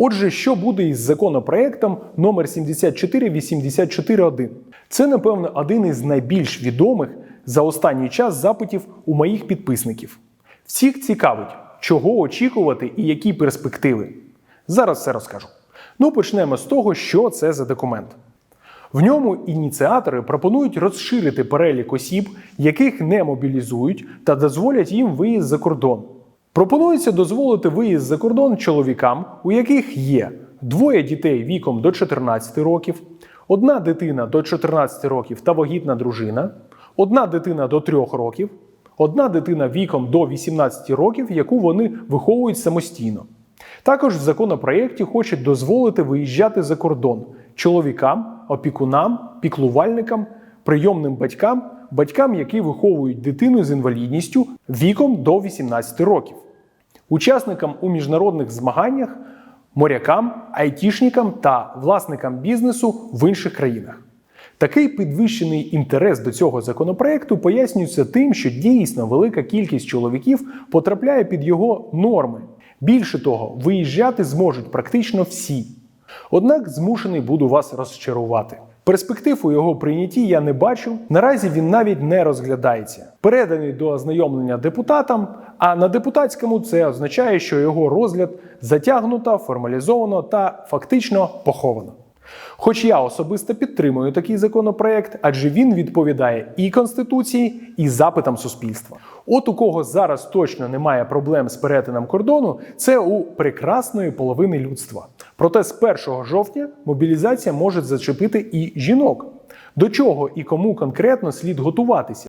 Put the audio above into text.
Отже, що буде із законопроектом номер 74841? Це, напевно, один із найбільш відомих за останній час запитів у моїх підписників. Всіх цікавить, чого очікувати і які перспективи. Зараз все розкажу. Ну, почнемо з того, що це за документ. В ньому ініціатори пропонують розширити перелік осіб, яких не мобілізують, та дозволять їм виїзд за кордон. Пропонується дозволити виїзд за кордон чоловікам, у яких є двоє дітей віком до 14 років, одна дитина до 14 років та вагітна дружина, одна дитина до 3 років, одна дитина віком до 18 років, яку вони виховують самостійно. Також в законопроєкті хочуть дозволити виїжджати за кордон чоловікам, опікунам, піклувальникам, прийомним батькам, батькам, які виховують дитину з інвалідністю віком до 18 років, учасникам у міжнародних змаганнях, морякам, айтішникам та власникам бізнесу в інших країнах. Такий підвищений інтерес до цього законопроекту пояснюється тим, що дійсно велика кількість чоловіків потрапляє під його норми. Більше того, виїжджати зможуть практично всі. Однак змушений буду вас розчарувати. Перспектив у його прийнятті я не бачу. Наразі він навіть не розглядається. Переданий до ознайомлення депутатам, а на депутатському це означає, що його розгляд затягнуто, формалізовано та фактично поховано. Хоч я особисто підтримую такий законопроект, адже він відповідає і Конституції, і запитам суспільства. От у кого зараз точно немає проблем з перетином кордону, це у прекрасної половини людства. Проте з 1 жовтня мобілізація може зачепити і жінок. До чого і кому конкретно слід готуватися?